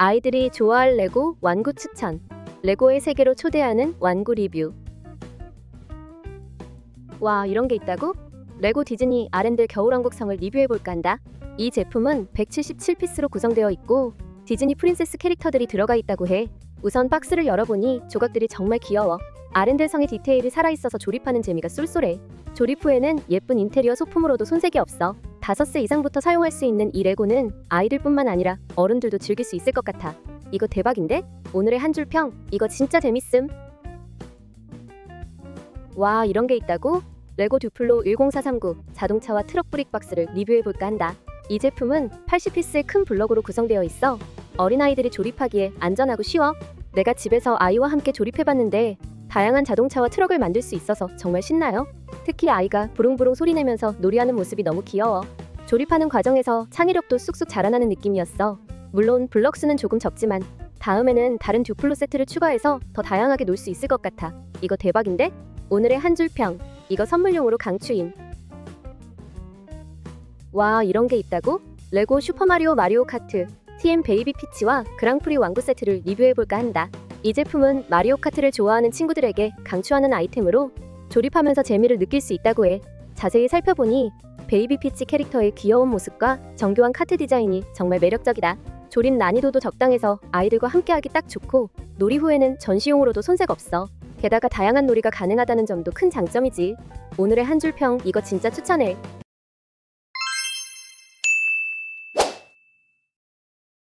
아이들이 좋아할 레고 완구 추천. 레고의 세계로 초대하는 완구 리뷰. 와, 이런 게 있다고? 레고 디즈니 아렌들 겨울왕국성을 리뷰해 볼까 한다. 이 제품은 177피스로 구성되어 있고 디즈니 프린세스 캐릭터들이 들어가 있다고 해. 우선 박스를 열어보니 조각들이 정말 귀여워. 아렌델 성의 디테일이 살아있어서 조립하는 재미가 쏠쏠해. 조립 후에는 예쁜 인테리어 소품으로도 손색이 없어. 5세 이상부터 사용할 수 있는 이 레고는 아이들뿐만 아니라 어른들도 즐길 수 있을 것 같아. 이거 대박인데? 오늘의 한 줄 평. 이거 진짜 재밌음. 와, 이런 게 있다고? 레고 듀플로 10439 자동차와 트럭 브릭 박스를 리뷰해 볼까 한다. 이 제품은 80피스의 큰 블럭으로 구성되어 있어 어린아이들이 조립하기에 안전하고 쉬워. 내가 집에서 아이와 함께 조립해봤는데 다양한 자동차와 트럭을 만들 수 있어서 정말 신나요. 특히 아이가 부릉부릉 소리내면서 놀이하는 모습이 너무 귀여워. 조립하는 과정에서 창의력도 쑥쑥 자라나는 느낌이었어. 물론 블럭 수는 조금 적지만 다음에는 다른 듀플로 세트를 추가해서 더 다양하게 놀 수 있을 것 같아. 이거 대박인데? 오늘의 한 줄 평. 이거 선물용으로 강추임. 와, 이런 게 있다고? 레고 슈퍼마리오 마리오 카트, TM 베이비 피치와 그랑프리 왕구 세트를 리뷰해볼까 한다. 이 제품은 마리오 카트를 좋아하는 친구들에게 강추하는 아이템으로 조립하면서 재미를 느낄 수 있다고 해. 자세히 살펴보니 베이비 피치 캐릭터의 귀여운 모습과 정교한 카트 디자인이 정말 매력적이다. 조립 난이도도 적당해서 아이들과 함께하기 딱 좋고 놀이 후에는 전시용으로도 손색 없어. 게다가 다양한 놀이가 가능하다는 점도 큰 장점이지. 오늘의 한 줄 평 이거 진짜 추천해.